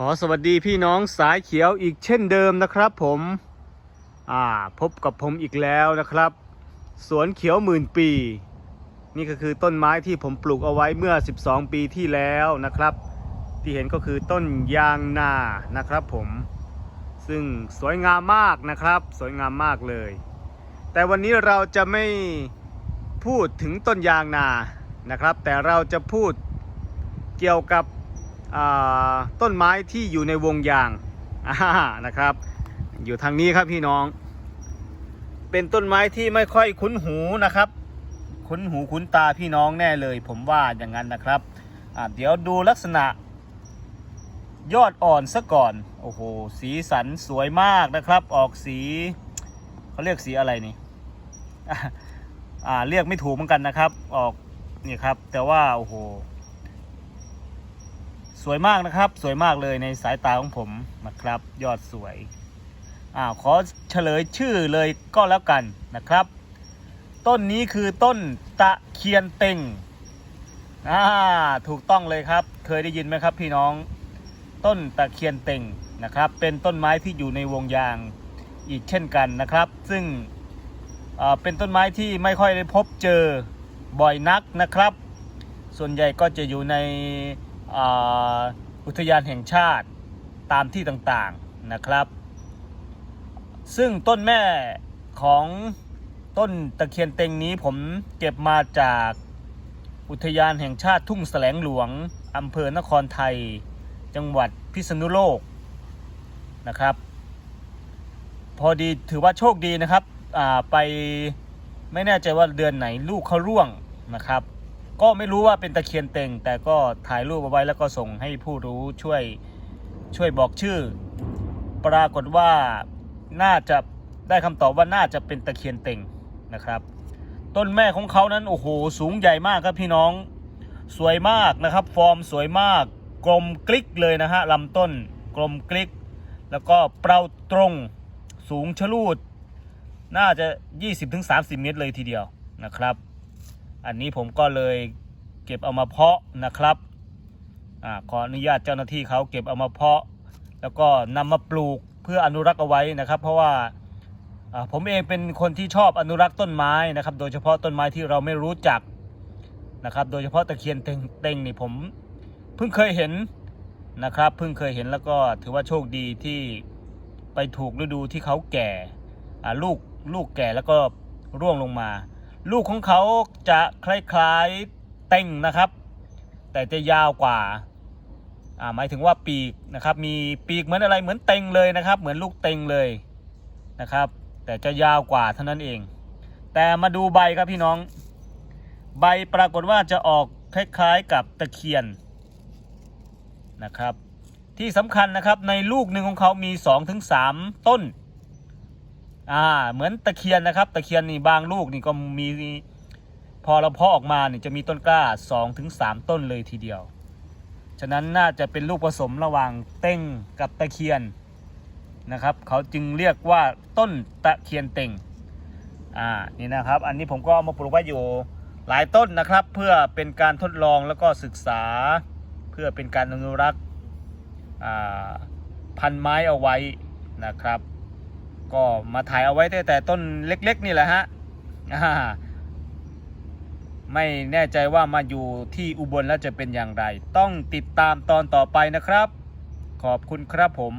ขอสวัสดีพี่น้องสายเขียวอีกเช่นเดิมนะครับผมอ่าพบกับผมอีกแล้วนะครับ สวนเขียวหมื่นปี นี่ก็คือต้นไม้ที่ผมปลูกเอาไว้เมื่อ 12 ปีที่แล้วนะครับ ที่เห็นก็คือต้นยางนานะครับผม ซึ่งสวยงามมากนะครับ สวยงามมากเลย แต่วันนี้เราจะไม่พูดถึงต้นยางนานะครับ แต่เราจะพูดเกี่ยวกับ ต้นไม้ที่อยู่ในวงยางานะครับ อยู่ทางนี้ครับพี่น้อง เป็นต้นไม้ที่ไม่ค่อยคุ้นหูนะครับ คุ้นหูคุ้นตาพี่น้องแน่เลย ผมว่าอย่างนั้นนะครับเดี๋ยวดูลักษณะ ยอดอ่อนซะก่อน โอ้โห สีสันสวยมากนะครับ ออกสีเขาเรียกสีอะไรนี่อ่าเรียกไม่ถูกเหมือนกันนะครับ ออกนี่ครับ แต่ว่าโอ้โห วยมากนะครับ สวยมากเลยในสายตาของผมนะครับ ยอดสวยอ่าขอเฉลยชื่อเลยก็แล้วกันนะครับ ต้นนี้คือต้นตะเคียนเต็งอ่าถูกต้องเลยครับ เคยได้ยินไหมครับพี่น้อง ต้นตะเคียนเต็งนะครับ เป็นต้นไม้ที่อยู่ในวงยางอีกเช่นกันนะครับ ซึ่งเอ่อเป็นต้นไม้ที่ไม่ค่อยได้พบเจอบ่อยนักนะครับ ส่วนใหญ่ก็จะอยู่ใน อุทยานแห่งชาติตามที่ต่างๆนะครับ ซึ่งต้นแม่ของต้นตะเคียนเต็งนี้ผมเก็บมาจากอุทยานแห่งชาติทุ่งแสลงหลวงอำเภอนครไทย จังหวัดพิษณุโลกนะครับ พอดีถือว่าโชคดีนะครับไปไม่แน่ใจว่าเดือนไหนลูกเขาร่วงนะครับ ก็ไม่รู้ว่าเป็นตะเคียนเต็ง แต่ก็ถ่ายรูปเอาไว้แล้วก็ส่งให้ผู้รู้ช่วยช่วยบอกชื่อ ปรากฏว่าน่าจะได้คำตอบว่าน่าจะเป็นตะเคียนเต็งนะครับ ต้นแม่ของเขานั้นโอ้โหสูงใหญ่มากครับพี่น้องสวยมากนะครับ ฟอร์มสวยมาก กลมกลิกเลยนะฮะลำต้นกลมกลิก แล้วก็เปราตรงสูงชะลูด น่าจะ 20-30 เมตรเลยทีเดียวนะครับ อันนี้ผมก็เลยเก็บเอามาเพาะนะครับอขออนุญาตเจ้าหน้าที่เขาเก็บเอามาเพาะ แล้วก็นำมาปลูกเพื่ออนุรักษ์เอาไว้นะครับ เพราะว่าผมเองเป็นคนที่ชอบอนุรักษ์ต้นไม้นะครับ โดยเฉพาะต้นไม้ที่เราไม่รู้จักนะครับ โดยเฉพาะตะเคียนเต็งเต็งนี่ผมเพิ่งเคยเห็นนะครับเพิ่งเคยเห็นแล้วก็ถือว่าโชคดีที่ไปถูกฤดูที่เขาแก่ลูกลูกแก่แล้วก็ร่วงลงมา ลูกของเขาจะคล้ายๆเต็งนะครับ แต่จะยาวกว่าอ่าหมายถึงว่าปีกนะครับ มีปีกเหมือนอะไรเหมือนเต็งเลยนะครับ เหมือนลูกเต็งเลยนะครับ แต่จะยาวกว่าเท่านั้นเอง แต่มาดูใบครับพี่น้อง ใบปรากฏว่าจะออกคล้ายๆกับตะเคียนนะครับ ที่สำคัญนะครับในลูกหนึ่งของเขามี 2-3 ต้น อ่าเหมือนตะเคียนนะครับ ตะเคียนนี่บางลูกนี่ก็มี พอเราเพาะออกมาเนี่ยจะมีต้นกล้า2-3ถึงต้นเลยทีเดียว ฉะนั้นน่าจะเป็นลูกผสมระหว่างเต้งกับตะเคียนนะครับ เขาจึงเรียกว่าต้นตะเคียนเต็งอ่านี่นะครับ อันนี้ผมก็เอามาปลูกไว้อยู่หลายต้นนะครับ เพื่อเป็นการทดลองแล้วก็ศึกษา เพื่อเป็นการอนุรักษ์พันไม้เอาไว้นะครับ ก็มาถ่ายเอาไว้ตั้งแต่ต้นเล็กๆนี่แหละฮะไม่แน่ใจว่ามาอยู่ที่อุบลแล้วจะเป็นอย่างไร ต้องติดตามตอนต่อไปนะครับ ขอบคุณครับผม